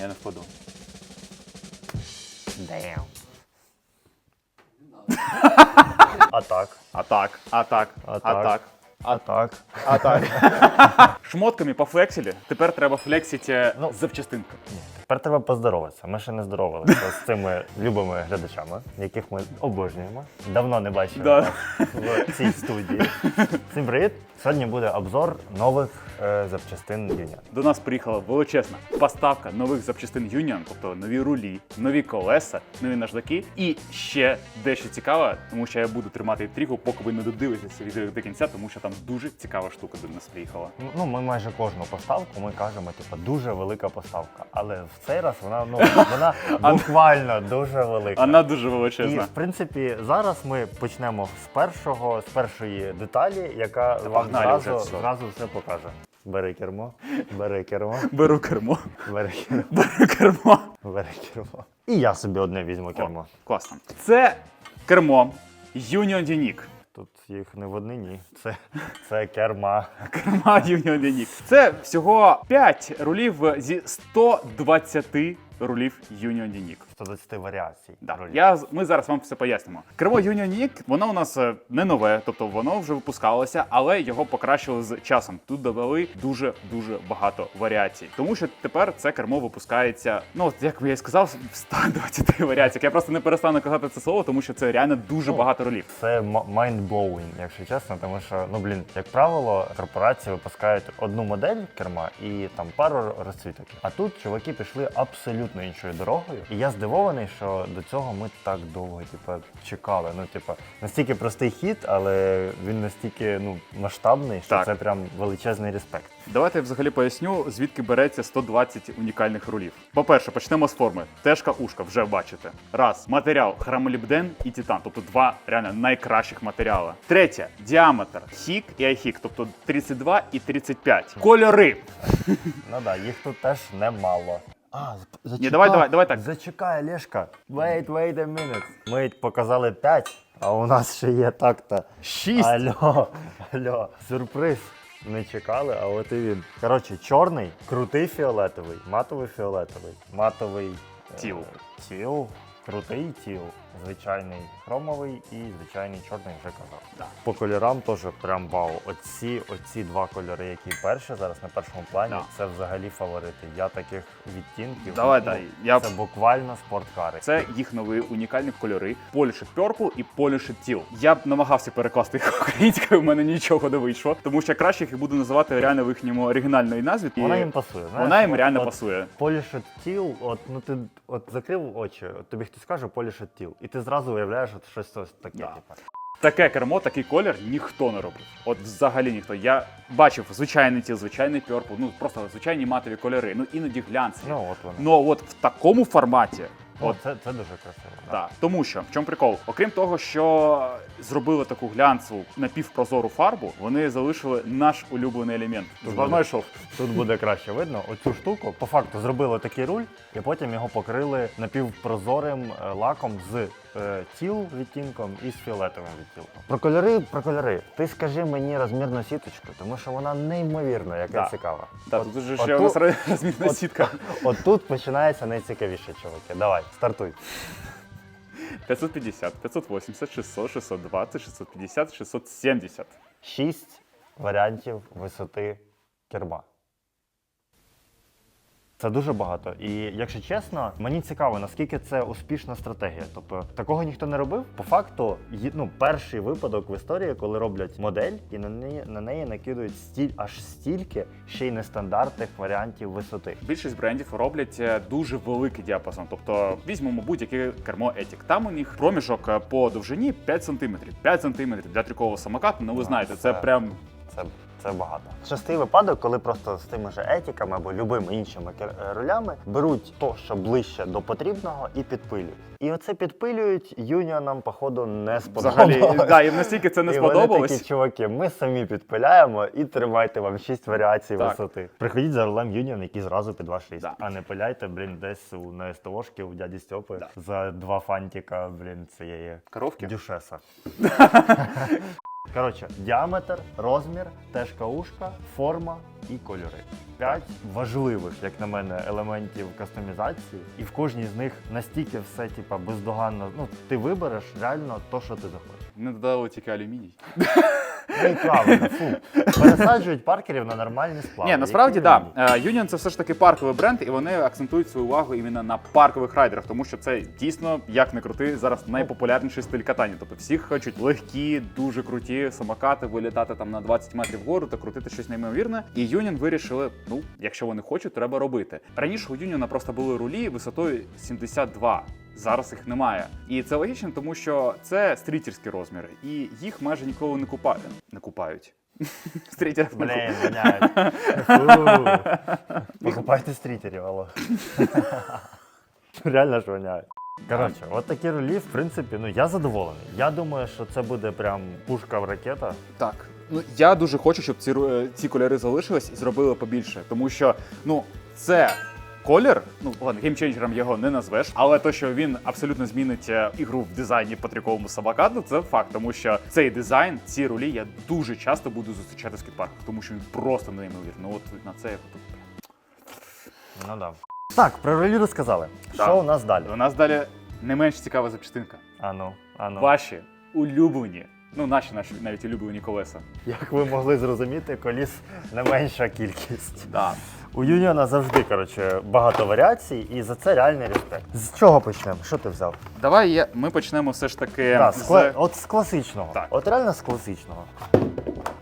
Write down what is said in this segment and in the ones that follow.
Я не впаду. Damn. А так. А так, а так, А а так. А так. А так. Шмотками пофлексили. Тепер треба флексити Ну. запчастинки. Тепер треба поздороватися. Ми ще не здоровалися з цими любими глядачами, яких ми обожнюємо. Давно не бачили Да. в цій студії. Всім привіт! Сьогодні буде обзор нових е, запчастин Union. До нас приїхала величезна поставка нових запчастин Union, тобто нові рулі, нові колеса, нові наждаки. І ще дещо цікаве, тому що я буду тримати інтригу, поки ви не додивитеся відео до кінця, тому що там дуже цікава штука до нас приїхала. Ну, ми майже кожну поставку ми кажемо, типу, дуже велика поставка. Але в цей раз вона ну вона буквально дуже велика. Вона дуже І величезна. в принципі зараз ми почнемо з першого, з першої деталі, яка вам погнали зразу, вже все. зразу все покаже. Бери кермо, бери кермо, Беру кермо. бери кермо, Беру кермо. бери кермо. І я собі одне візьму кермо. Класно. Це кермо Union Unique. Тут їх не в однині. Це, це керма. Керма Union Unique. Це всього 5 рулів зі 120 рулів Union Unique. 120 варіацій. Да. ролів. Я, ми зараз вам все пояснимо. Кермо Union Unique, воно у нас е, не нове, тобто воно вже випускалося, але його покращили з часом. Тут додали дуже дуже багато варіацій. Тому що тепер це кермо випускається, ну от як я і сказав, в 120 варіаціях. Я просто не перестану казати це слово, тому що це реально дуже Ну, багато ролів. Це mind-blowing, якщо чесно, тому що, ну блін, як правило, корпорації випускають одну модель керма і там пару розцвіток. А тут чуваки пішли абсолютно іншою дорогою. І я здивований, що до цього ми так довго, типу, чекали. Ну, типу, настільки простий хід, але він настільки ну масштабний, що Так. це прям величезний респект. Давайте я взагалі поясню, звідки береться 120 унікальних рулів. По-перше, почнемо з форми. Тежка ушка, вже бачите. Раз. Матеріал хромолібден і титан, тобто два реально найкращих матеріали. Третє діаметр хік і айхік, тобто 32 і 35. Кольори. Ну да, їх тут теж немало. А, зачекай, Ні, давай, давай, давай так. Зачекай, Олешка. Wait, wait a minute. Ми показали 5, а у нас ще є так-то. Шість. Алло, алло, сюрприз. Не чекали, а от і він. Коротше, чорний, крутий фіолетовий, матовий фіолетовий, матовий е, Тіл. тіл, крутий тіл, звичайний хромовий і звичайний чорний вже казав. Да. По кольорам теж прям вау. Оці, оці два кольори, які перші зараз на першому плані, Да. це взагалі фаворити. Я таких відтінків. Давай, ну, дай. Я- Це буквально спорткари. Це їх нові унікальні кольори Polished Purple і Polished Teal. Я б намагався перекласти їх українською, в мене нічого не вийшло, тому що краще їх буду називати реально в їхньому оригінальної назві. І Вона їм пасує. Знаєш? Вона їм От- реально от пасує. Polished Teal, от ну ти от закрив очі, от тобі хтось каже Polished Teal, і ти зразу уявляєш от щось ось таке. Да. Типу. Таке кермо, такий колір ніхто не робив. От взагалі ніхто. Я бачив звичайний ті, звичайний пьорпл, ну просто звичайні матові кольори, ну іноді глянцеві. Ну от вони. Ну от в такому форматі. От це, це дуже красиво. да. Так, тому що в чому прикол? Окрім того, що зробили таку глянцеву напівпрозору фарбу, вони залишили наш улюблений елемент. Тут буде. шов. Тут буде краще видно. Оцю штуку по факту зробили такий руль, і потім його покрили напівпрозорим е, лаком з тіл відтінком і з фіолетовим відтінком. Про кольори, про кольори. Ти скажи мені розмірну сіточку, тому що вона неймовірно, яка Да. цікава. Так, От- тут же ще у нас розмірна от- сітка. От тут починається найцікавіше, чуваки. Давай, стартуй. 550, 580, 600, 620, 650, 670. Шість варіантів висоти керма. Це дуже багато. І якщо чесно, мені цікаво, наскільки це успішна стратегія. Тобто такого ніхто не робив. По факту, є- ну, перший випадок в історії, коли роблять модель і на неї, на неї накидують стіль аж стільки ще й нестандартних варіантів висоти. Більшість брендів роблять е, дуже великий діапазон. Тобто візьмемо будь-яке кермо Ethic. Там у них проміжок е, по довжині 5 см. 5 см для трюкового самокату, ну ви знаєте, це це- прям Це, це багато. Частий випадок, коли просто з тими ж етіками або любими іншими кер- рулями беруть то, що ближче до потрібного, і підпилюють. І оце підпилюють юніонам, походу, не сподобалось. взагалі да, їм настільки це не І вони такі, чуваки, ми самі підпиляємо і тримайте вам шість варіацій Так. висоти. Приходіть за рулем Юніон, який зразу під ваш ріст. Да. А не пиляйте, блін, десь у на СТОшки у дяді Стьопи Да. за два фантика, блін, цієї Коровки. дюшеса. Коротше, діаметр, розмір, тежка ушка, форма і кольори. П'ять важливих, як на мене, елементів кастомізації, і в кожній з них настільки все, типа, бездоганно. Ну, ти вибереш реально то, що ти захочеш. Не додали тільки алюміній. Ну і правильно, фу. Пересаджують паркерів на нормальні сплави. Ні, насправді так. Да. Union це все ж таки парковий бренд, і вони акцентують свою увагу іменно на паркових райдерах, тому що це дійсно, як не крути, зараз найпопулярніший стиль катання. Тобто всі хочуть легкі, дуже круті самокати, вилітати там на 20 метрів вгору та крутити щось неймовірне. І Union вирішили, ну, якщо вони хочуть, треба робити. Раніше у Union просто були рулі висотою 72. Зараз їх немає. І це логічно, тому що це стрітерські розміри, і їх майже ніколи не купають. Не купають. Стрітерів не Блін, воняють. Покупайте стрітерів, алло. Реально ж воняють. Коротше, от такі рулі, в принципі, ну я задоволений. Я думаю, що це буде прям пушка в ракета. Так. Ну я дуже хочу, щоб ці, е, ці кольори залишились і зробили побільше, тому що ну це. Колір, ну ладно, геймченджером його не назвеш, але то, що він абсолютно змінить е, ігру в дизайні по тріковому самокату, це факт, тому що цей дизайн, ці рулі я дуже часто буду зустрічати в скейт-парках, тому що він просто неймовірний. Ну от на це я тут. Ну да. Так, про рулі розказали. Так. Що у нас далі? У нас далі не менш цікава запчастинка. Ану, ану. Ваші улюблені, ну наші наші навіть улюблені колеса. Як ви могли зрозуміти, коліс не менша кількість. Да. У Юніона завжди коротше, багато варіацій, і за це реальний респект. З чого почнемо? Що ти взяв? Давай я, ми почнемо все ж таки Да, з кла- От з класичного. Так. От реально з класичного.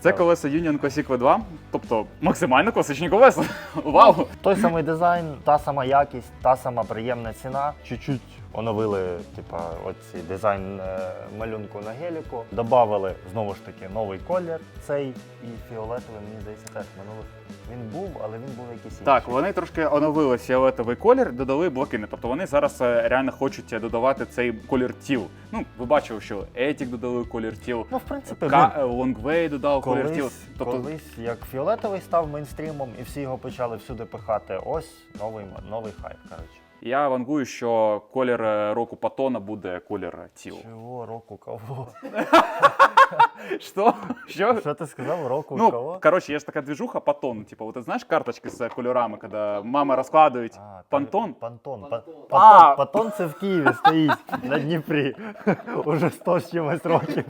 Це колеса Union Classic V2, тобто максимально класичні колеса. Вау! Той самий дизайн, та сама якість, та сама приємна ціна. Чуть-чуть оновили, типа, оці дизайн е, малюнку на геліку. Добавили знову ж таки новий колір. Цей і фіолетовий, мені здається, теж минулих. Він був, але він був якийсь інший. Так, вони трошки оновили фіолетовий колір, додали блакитний. Тобто вони зараз е, реально хочуть додавати цей колір тіл. Ну, ви бачили, що Етік додали колір тіл, Ну, в принципі, Ка- е, Longway додав колір тіл. колись, Тобто колись як фіолетовий став мейнстрімом, і всі його почали всюди пихати. Ось новий, новий хайп, коротше. Я вангую, що колір е, року Патона буде колір тіл. Чого року кого? Що? Що? Що ти сказав? Року Ну, кого? короче, є ж така движуха Патон. Типу, вот, знаєш карточки з кольорами, коли мама розкладають. А, Пантон? Пантон. Па- Пантон. А! Пантон, Пантон це в Києві стоїть на Дніпрі. Уже 100 з чимось років.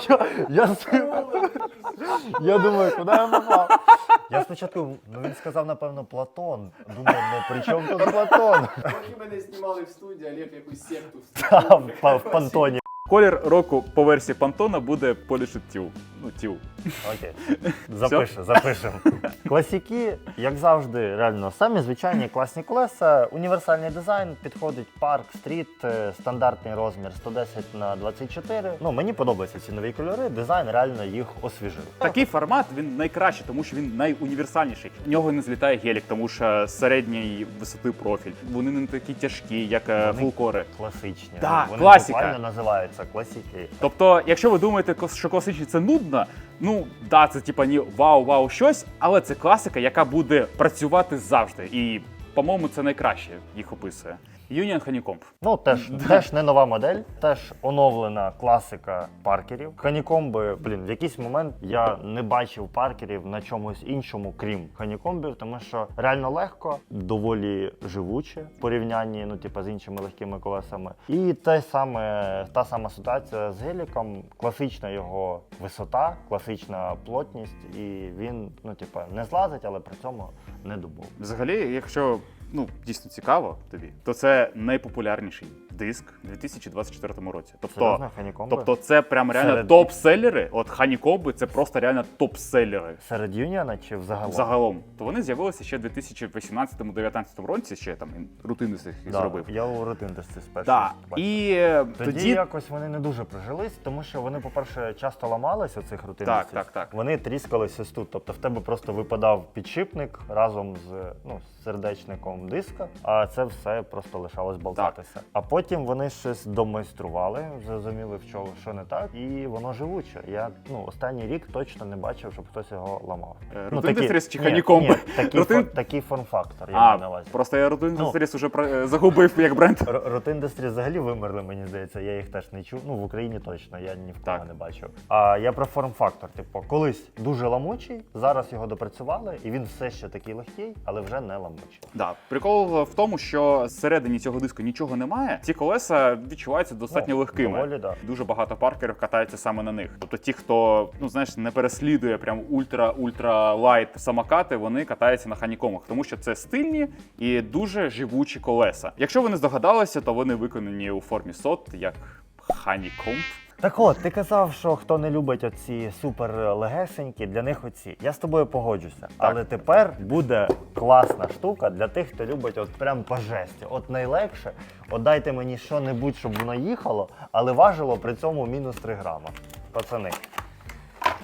Що? Я, с- я думаю, куди я попав? Я спочатку, ну він сказав, напевно, Платон. Думаю, ну при чому тут Платон? Поки мене знімали в студії, Олег якусь секту Та, в, па- в Пантоні. Колір року по версії Пантона буде Polished тіл. Ну, тіл. Окей. Запишемо, запишемо. Класіки, як завжди, реально самі звичайні класні колеса. Універсальний дизайн підходить парк, стріт, е, стандартний розмір 110 на 24. Ну мені подобаються ці нові кольори. Дизайн реально їх освіжив. Такий формат він найкращий, тому що він найуніверсальніший. В нього не злітає гелік, тому що середньої висоти профіль. Вони не такі тяжкі, як е, Вони- фулкори. Класичні. Да, Вони класика. буквально називаються класики. Тобто, якщо ви думаєте, що класичні це нудно, ну да, це типа ні вау-вау щось, але це класика, яка буде працювати завжди. І, по-моєму, це найкраще їх описує. Union Honeycomb. Ну, теж, теж не нова модель, теж оновлена класика паркерів. Ханікомби, блін, в якийсь момент я не бачив паркерів на чомусь іншому, крім ханікомбів, тому що реально легко, доволі живуче в порівнянні, ну, типу, з іншими легкими колесами. І те саме, та сама ситуація з геліком, класична його висота, класична плотність, і він, ну, типу, не злазить, але при цьому не дубов. Взагалі, якщо ну дійсно цікаво тобі, то це найпопулярніший диск у 2024 році. Тобто, Серйозно, тобто це прям реально Серед- топ-селери. От Honeycomb це просто реально топ-селери. Серед юніона чи взагалом? Загалом, то вони з'явилися ще в 2018-2019 році, ще там рутини їх Да, зробив. Я у рутиндості спершу. Так, бачив. і е, Тоді, тоді, якось вони не дуже прижились, тому що вони, по-перше, часто ламалися цих рутиндостів. Так, так, так. Вони тріскалися ось тут. Тобто в тебе просто випадав підшипник разом з ну, з сердечником диска, а це все просто лишалось болтатися. А потім вони щось домайстрували, зрозуміли, в чому що не так, і воно живуче. Я ну останній рік точно не бачив, щоб хтось його ламав. Е, Ну, Industries чи ні, такий, фон-фактор, я маю на увазі. просто я Root Ну. Уже е, загубив як бренд. Industries взагалі вимерли, мені здається. Я їх теж не чув. Ну в Україні точно, я ні в кого Так. не бачив. А я про форм-фактор. Типу, колись дуже ламучий, зараз його допрацювали, і він все ще такий легкий, але вже не ламучий. Да, прикол в тому, що зсередині цього диску нічого немає. Ці колеса відчуваються достатньо Ну, легкими. доволі, да. Дуже багато паркерів катаються саме на них. Тобто ті, хто ну знаєш, не переслідує прям ультра ультра лайт самокати, вони катаються на ханікомах, тому що це стильні і дуже живучі колеса. Якщо ви не здогадалися, то вони виконані у формі сот, як ханікомб. Так от, ти казав, що хто не любить оці супер легесенькі, для них оці. Я з тобою погоджуся. Але тепер буде класна штука для тих, хто любить от прям по жесті. От найлегше, от дайте мені що-небудь, щоб воно їхало, але важило при цьому мінус 3 грама. Пацани,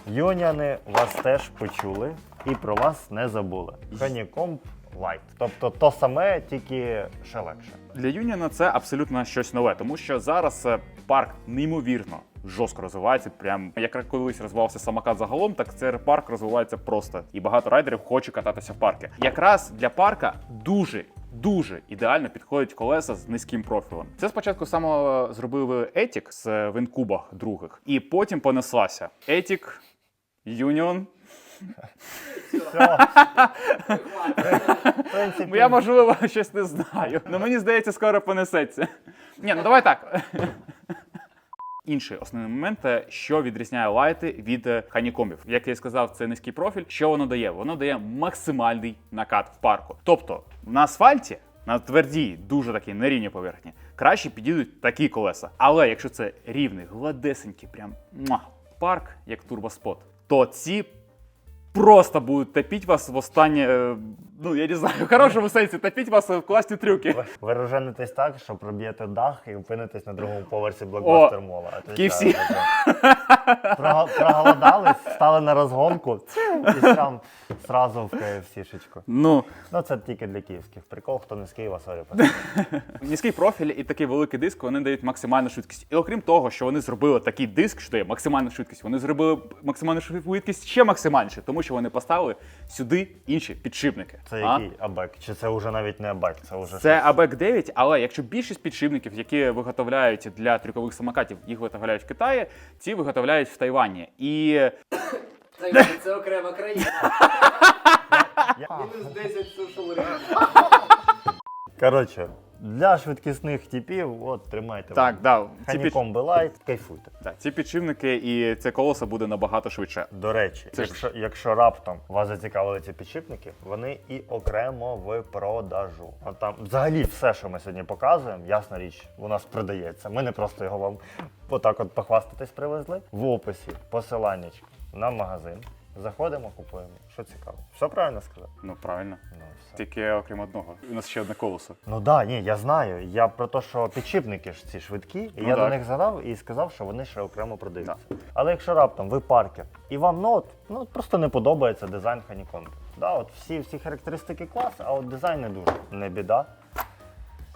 юніани вас теж почули і про вас не забули. Honeycomb Light. Тобто то саме, тільки ще легше. Для Юніона це абсолютно щось нове, тому що зараз е, парк неймовірно жорстко розвивається. Прям як колись розвивався самокат загалом, так цей парк розвивається просто. І багато райдерів хоче кататися в парки. Якраз для парка дуже. Дуже ідеально підходять колеса з низьким профілем. Це спочатку саме зробили Етік з винкубах других, і потім понеслася Етік, Юніон. Я можливо щось не знаю. Ну мені здається, скоро понесеться. Ні, ну давай так. Інший основний момент, е, що відрізняє лайти від е, ханікомів. Як я і сказав, це низький профіль. Що воно дає? Воно дає максимальний накат в парку. Тобто на асфальті, на твердій, дуже такій нерівній поверхні, краще підійдуть такі колеса. Але якщо це рівний, гладесенький, прям муа, парк, як турбоспот, то ці просто будуть топіть вас в останнє. е, Ну я не знаю, в хорошому сенсі топіть вас в класні трюки. Ви роженитесь так, що проб'єте дах і опинитесь на другому поверсі блокбастер мола. KFC. Проголодались, стали на розгонку і там зразу в KFC-шечку. Ну, Ну це тільки для київських. Прикол, хто не з Києва, сорі. низький профіль і такий великий диск вони дають максимальну швидкість. І окрім того, що вони зробили такий диск, що дає максимальну швидкість, вони зробили максимальну швидкість ще максимальніше, тому що вони поставили сюди інші підшипники. Це А? який абек? Чи це вже навіть не абек? Це вже Це ABEC 9, але якщо більшість підшипників, які виготовляють для трюкових самокатів, їх виготовляють в Китаї, ці виготовляють в Тайвані. І Це, це окрема країна. Я- Мінус 10 сушил режим. Коротше, для швидкісних типів, от тримайте. так, да, ці, під... Light, кайфуйте. да, ці підшипники і це колесо буде набагато швидше. До речі, Це ж- якщо, якщо раптом вас зацікавили ці підшипники, вони і окремо в продажу. От там взагалі все, що ми сьогодні показуємо, ясна річ, у нас продається. Ми не просто його вам отак от похвастатись привезли. В описі посилання на магазин. Заходимо, купуємо. Що цікаво. Все правильно сказав? Ну правильно. Ну, все. Тільки окрім одного. У нас ще одне колесо. Ну так, да, ні, я знаю. Я про те, що підшипники ж ці швидкі, і Ну я до них згадав і сказав, що вони ще окремо продаються. Але якщо раптом ви паркер, і вам ну, от, ну, просто не подобається дизайн Honeycomb. Да, от всі, всі характеристики клас, а от дизайн не дуже. Не біда.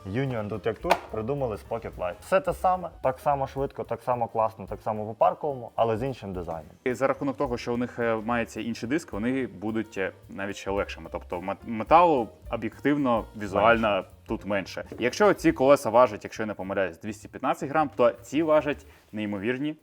Union тут як тут придумали з Pocket Light. Все те саме, так само швидко, так само класно, так само по парковому, але з іншим дизайном. І за рахунок того, що у них е, мається інший диск, вони будуть е, навіть ще легшими. Тобто металу об'єктивно, візуально тут менше. Якщо ці колеса важать, якщо я не помиляюсь, 215 грам, то ці важать неймовірні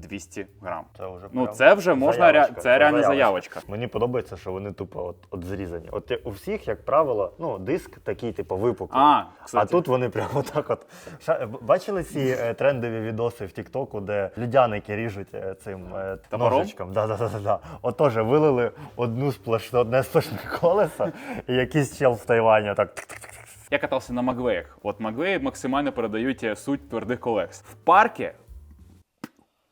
200 грам. Це вже Ну прям це вже можна ре... заявочка, це реальна заявочка. заявочка. Мені подобається, що вони тупо от, от зрізані. От у всіх, як правило, ну, диск такий, типу, випуклий. А, кстати. А тут вони прямо так от. Ша- Бачили ці е, трендові відоси в Тіктоку, де людяники ріжуть е, цим е, ножичком? Да, да, да, да, да. От теж вилили одну сплошну, одне сплошне колесо, і якийсь чел в Тайвані так. Я катався на Магвеях. От Магвеї максимально передають е, суть твердих колес. В паркі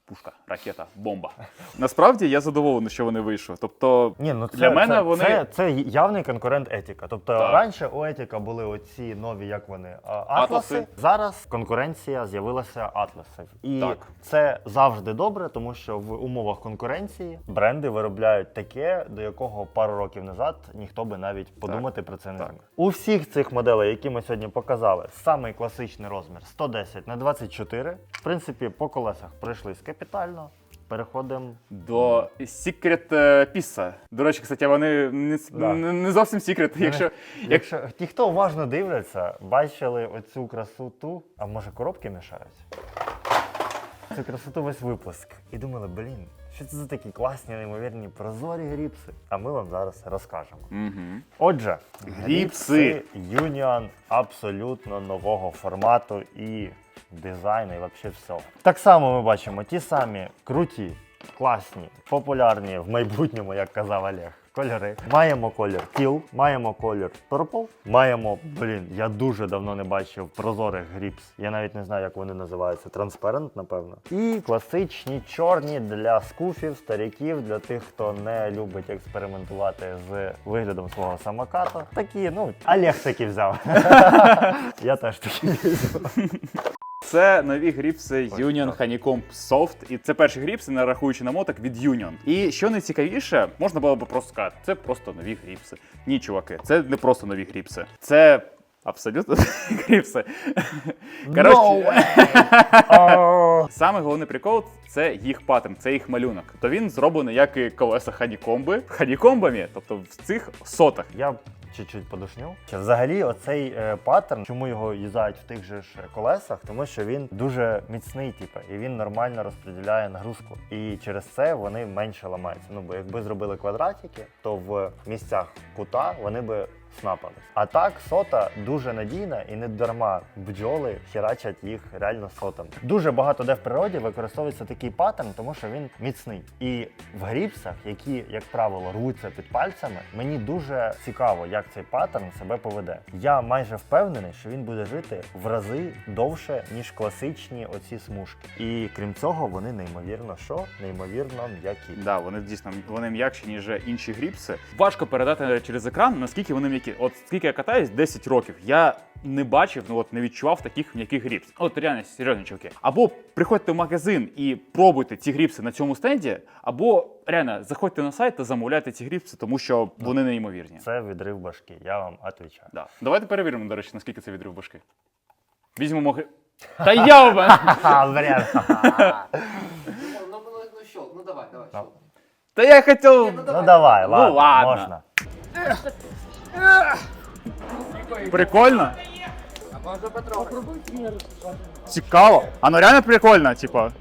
пушка. Ракета, бомба. Насправді я задоволений, що вони вийшли. Тобто, Ні, ну це, Для мене це, вони- це, це явний конкурент етіка. Тобто Так. раніше у етіка були оці нові, як вони, а, атласи. Атласи. Зараз конкуренція з'явилася атласів. І Так. це завжди добре, тому що в умовах конкуренції бренди виробляють таке, до якого пару років назад ніхто би навіть подумати про це не Так. міг. У всіх цих моделей, які ми сьогодні показали, самий класичний розмір 110 на 24. В принципі, по колесах пройшлись капітально. Переходимо до Secret е, Pista. До речі, кстати, вони не, Да. не, зовсім секрет. Якщо, як... Якщо ті, хто уважно дивляться, бачили оцю красоту, а може коробки мішають? Цю красоту весь випуск. І думали, блін, що це за такі класні, неймовірні прозорі гріпси? А ми вам зараз розкажемо. Угу. Отже, Гріпси. Union абсолютно нового формату і дизайну, і взагалі всього. Так само ми бачимо ті самі круті, класні, популярні в майбутньому, як казав Олег. Кольори. Маємо колір Teal, маємо колір Purple, маємо, блін, я дуже давно не бачив прозорих гріпс. Я навіть не знаю, як вони називаються. Transparent, напевно. І класичні чорні для скуфів, старіків, для тих, хто не любить експериментувати з виглядом свого самоката. Такі, ну, Олег таки взяв. Я теж такі. Це нові гріпси Union Honeycomb Soft. І це перші гріпси, не рахуючи намоток від Union. І що найцікавіше, можна було би просто сказати, це просто нові гріпси. Ні, чуваки, це не просто нові гріпси. Це абсолютно гріпси. Коротше, О, Саме головний прикол це їх паттерн, це їх малюнок. То він зроблений як і колеса ханікомби, ханікомбами, тобто в цих сотах. Я чуть-чуть подушню. Взагалі оцей е, паттерн, чому його юзають в тих же ж колесах, тому що він дуже міцний, типу, і він нормально розподіляє нагрузку. І через це вони менше ламаються. Ну бо якби зробили квадратики, то в місцях кута вони би снапались. А так сота дуже надійна і не дарма бджоли херачать їх реально сотами. Дуже багато де в природі використовується такий паттерн, тому що він міцний. І в гріпсах, які, як правило, рвуться під пальцями, мені дуже цікаво, як цей паттерн себе поведе. Я майже впевнений, що він буде жити в рази довше, ніж класичні оці смужки. І крім цього, вони неймовірно що? Неймовірно м'які. Да, вони дійсно вони м'якші, ніж інші гріпси. Важко передати через екран, наскільки вони м'які. От скільки я катаюсь, 10 років. Я не бачив, ну от не відчував таких м'яких гріпс. От реально серйозні чуваки. Або приходьте в магазин і пробуйте ці гріпси на цьому стенді, або реально заходьте на сайт та замовляйте ці гріпси, тому що вони неймовірні. Це відрив башки, я вам відповідаю. Да. Давайте перевіримо, до речі, наскільки це відрив башки. Візьмемо ги... Та мене! Ха, блін. Ну, ну, ну, ну, щелк, ну давай, давай, щелк. Та я хотів. Ну давай, ладно, ладно. можна. Прикольно? Цікаво. А ну реально прикольно, типа.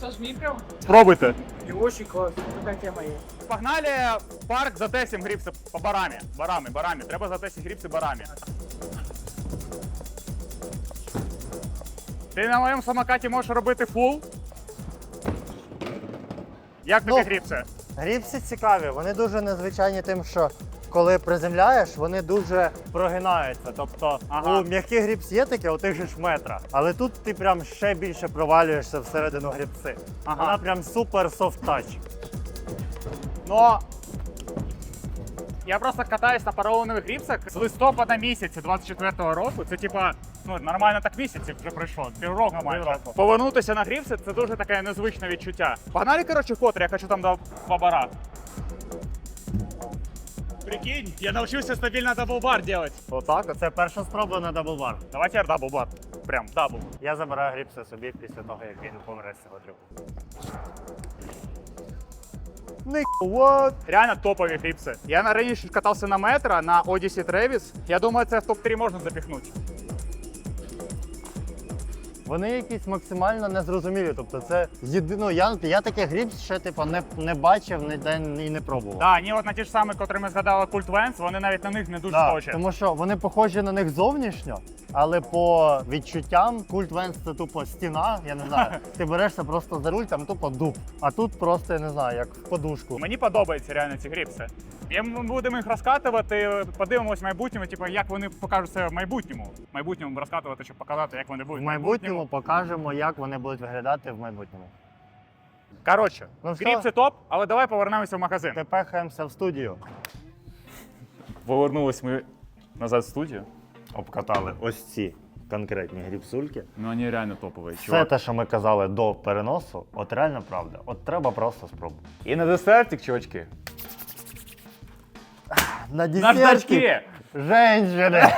Сожми прям. Спробуйте. И очень классно. Такая тема есть. Погнали в парк затесим гріпси по барамі. Барами, барами. Треба затесити гріпси барами. Ти на моєму самокаті можеш робити фул. Як тобі Ну. гріпси? Гріпси цікаві, вони дуже незвичайні тим, що коли приземляєш, вони дуже прогинаються. Тобто Ага. у м'яких гріпс є таке, у тих же ж метра. Але тут ти прям ще більше провалюєшся всередину гріпси. Ага. Вона прям супер софт тач. Но я просто катаюсь на парованих гріпсах з листопада місяця 24-го року. Це типа, ну нормально так місяців вже пройшло. Півроку майже. Повернутися на гріпси це дуже таке незвичне відчуття. Погнали, коротше, котре, я хочу там до бабара. Прикинь, я навчився стабільно даблбар делать. Отак, це перша спроба на даблбар. Давайте даблбар. Прям дабл. Я забираю гріпси собі після того, як він помре з цього трюку. What? Реально топові гріпси. Я на раніше катався на метро на Odyssey Travis. Я думаю, це в топ-3 можна запіхнути. Вони якісь максимально незрозумілі. Тобто це єдино. Я, я таких гріпс ще типу не, не бачив ніде і не пробував. Так, ні, от на ті ж самі, котрі ми згадали Cult Vans, вони навіть на них не дуже Да, схожі. тому що вони похожі на них зовнішньо, але по відчуттям культ Венс це тупо стіна, я не знаю. Ти берешся просто за руль, там тупо дуб. А тут просто, я не знаю, як в подушку. Мені подобаються реально ці гріпси. І ми будемо їх розкатувати, подивимось в майбутньому, типу, як вони покажуть себе в майбутньому. В майбутньому розкатувати, щоб показати, як вони будуть. В будуть. Майбутньому покажемо, як вони будуть виглядати в майбутньому. Коротше, Ну все. це топ, але давай повернемося в магазин. Тепехаємося в студію. Повернулись ми назад в студію. Обкатали ось ці конкретні грібсульки. Ну, вони реально топові. Все те, що ми казали до переносу, от реально правда. От треба просто спробувати. І на десертик, чувачки. На Наждачки! Женщини!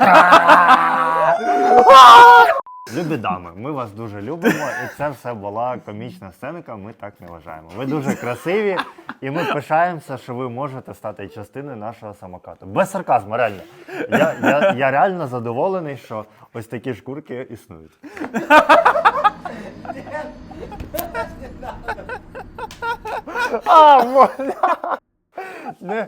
Любі дами, ми вас дуже любимо, і це все була комічна сценка. Ми так не вважаємо. Ви дуже красиві, і ми пишаємося, що ви можете стати частиною нашого самокату. Без сарказму, реально. Я, я, я реально задоволений, що ось такі шкурки існують. А! Не.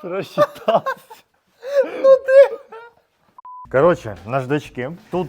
Просчитався. Ну ти. Коротше, наждачки. Тут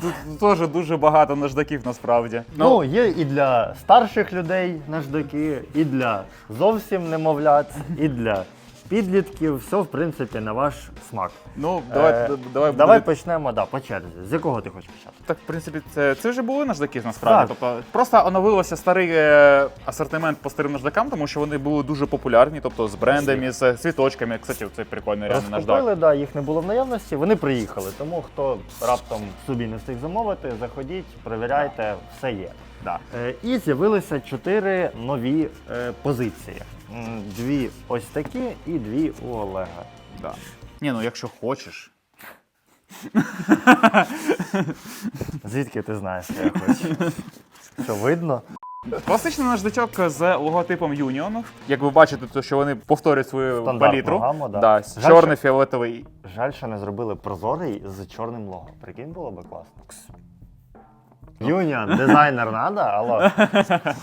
Тут теж дуже багато наждаків насправді. ну, є і для старших людей наждаки, і для зовсім немовлят, і для підлітків. Все, в принципі, на ваш смак. ну давай, Е, давай, давай буде- почнемо да, по черзі. З якого ти хочеш почати? Так, в принципі, це, це вже були наждаки насправді. Так. Тобто просто оновилося старий е, асортимент по старим наждакам, тому що вони були дуже популярні, тобто з брендами, з цвіточками. Кстати, це прикольний реально наждак. Розкупили, да, їх не було в наявності, вони приїхали. Тому хто раптом собі не встиг замовити, заходіть, перевіряйте, все є. Да. Е, І з'явилися чотири нові е, позиції. Дві ось такі і дві у Олега. Да. Ні, ну якщо хочеш. Звідки ти знаєш, що я хочу? Що видно? Класичний наждачок з логотипом Union. Як ви бачите, то що вони повторюють свою Стандартну палітру. гаму, да. Да, Жаль, чорний, фіолетовий. Жаль, що не зробили прозорий з чорним лого. Прикинь, було би класно. Юніон, дизайнер надо, алло.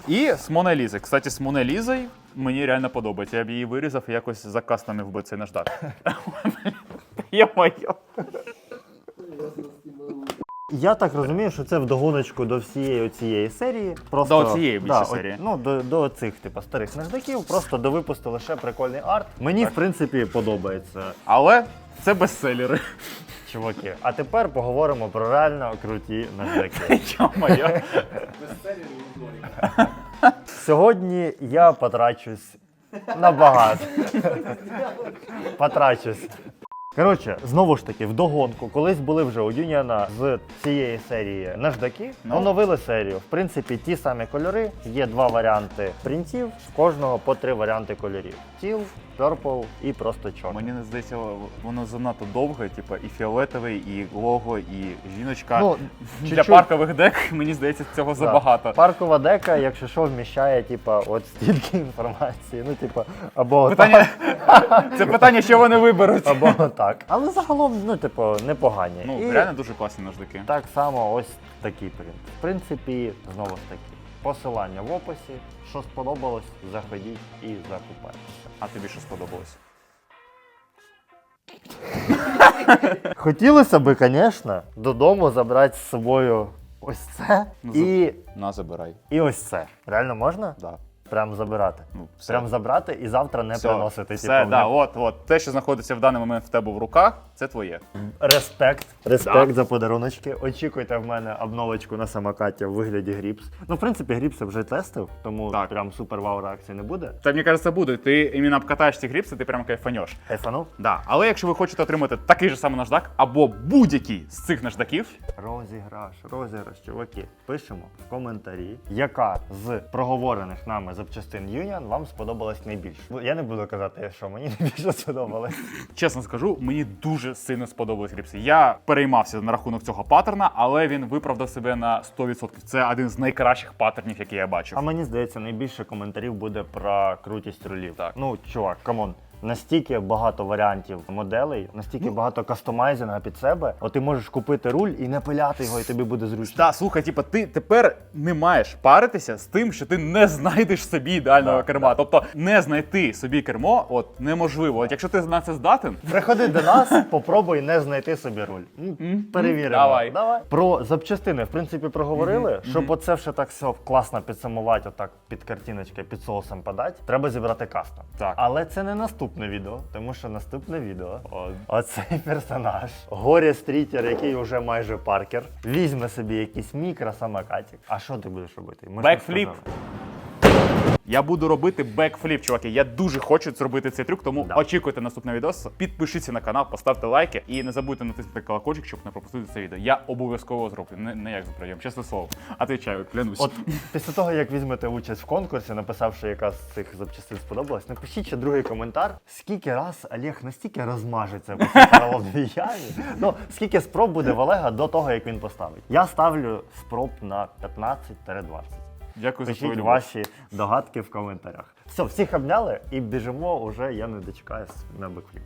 І з Монелізи. Кстати, з Монелізою мені реально подобається. Я б її вирізав і якось закастомив би цей наждак. Йо-моє. Я так розумію, що це вдогоночку до всієї цієї серії. Просто, До цієї більше да, серії. от, ну, до, до цих типу, старих наждаків, просто до випусту лише прикольний арт. Мені, в принципі, подобається, Але це бестселери. чуваки. А тепер поговоримо про реально круті наждаки. Йо-моє. Сьогодні я потрачусь набагато. Потрачусь. Коротше, знову ж таки, вдогонку, колись були вже у Юніана з цієї серії наждаки, Ну. оновили серію. В принципі, ті самі кольори. Є два варіанти принтів, в кожного по три варіанти кольорів: Teal, Purple і просто чорний. Мені не здається, воно занадто довге, типу, і фіолетовий, і лого, і жіночка. Ну, Для чуть-чуть. паркових дек, мені здається, цього Да. забагато. Паркова дека, якщо що, вміщає, типа, от стільки інформації. Ну, типа, або Питання, це питання, що вони виберуть. Або так. Але загалом, ну, типу, непогані. Ну, І реально дуже класні наждаки. так само ось такий принт. В принципі, знову ж таки, посилання в описі. Що сподобалось, заходіть і закупайтеся. А тобі що сподобалось? Хотілося би, звісно, додому забрати з собою ось це Ну, і, На, забирай. і ось це. Реально можна? Да. Прям забирати. Ну, все. Прям забрати і завтра не Все, приносити. Все, типу, да, от, от. Те, що знаходиться в даний момент в тебе в руках, це твоє. Респект. Респект за подаруночки. Очікуйте в мене обновочку на самокаті в вигляді гріпс. Ну, в принципі, гріпс я вже тестив, тому Так. прям супер вау реакції не буде. Та мені кажеться, буде. Ти іменно обкатаєш ці гріпси, ти прям кайфанеш. Кайфанув? Да. Але якщо ви хочете отримати такий же самий наждак або будь-який з цих наждаків, Розіграш, розіграш, чуваки. Пишемо в коментарі, яка з проговорених нами запчастин Union вам сподобалась найбільше. Ну, Я не буду казати, що мені найбільше сподобалось. чесно скажу, мені дуже сильно сподобались гріпси. Я переймався на рахунок цього паттерна, але він виправдав себе на 100%. Це один з найкращих паттернів, які я бачив. А мені здається, найбільше коментарів буде про крутість рулів. Так. Ну, чувак, камон. Настільки багато варіантів моделей, настільки багато кастомайзінга під себе. От ти можеш купити руль і не пиляти його, і тобі буде зручно. Та слухай, типа, ти тепер не маєш паритися з тим, що ти не знайдеш собі ідеального керма. Тобто не знайти собі кермо, от неможливо. От якщо ти на це здатен, Приходи до нас, попробуй не знайти собі руль. Ну, Перевіримо. Давай. Давай. Про запчастини, в принципі, проговорили. Щоб оце все так все класно підсумувати, отак під картиночки, під соусом подати, треба зібрати кастом. Так. Але це не наступне відео, тому що наступне відео. Оцей персонаж, горя-стрітер, який вже майже паркер, візьме собі якийсь мікросамокатик. А що ти будеш робити? Ми ж не Бекфліп. сказали. Я буду робити бекфліп, чуваки. Я дуже хочу зробити цей трюк, тому Да. очікуйте наступний відео. Підпишіться на канал, поставте лайки і не забудьте натиснути колокольчик, щоб не пропустити це відео. Я обов'язково зроблю. Не, не як за прийом, чесне слово. Отвічаю, клянусь. От після того, як візьмете участь в конкурсі, написавши, яка з цих запчастин сподобалась, напишіть ще другий коментар. Скільки раз Олег настільки розмажеться по цій ямі, ну скільки спроб буде в Олега до того, як він поставить. Я ставлю спроб на 15-20. Дякую за Пишіть любов. ваші догадки в коментарях. Все, всіх обняли і біжимо уже, я не дочекаюсь на бекфліп.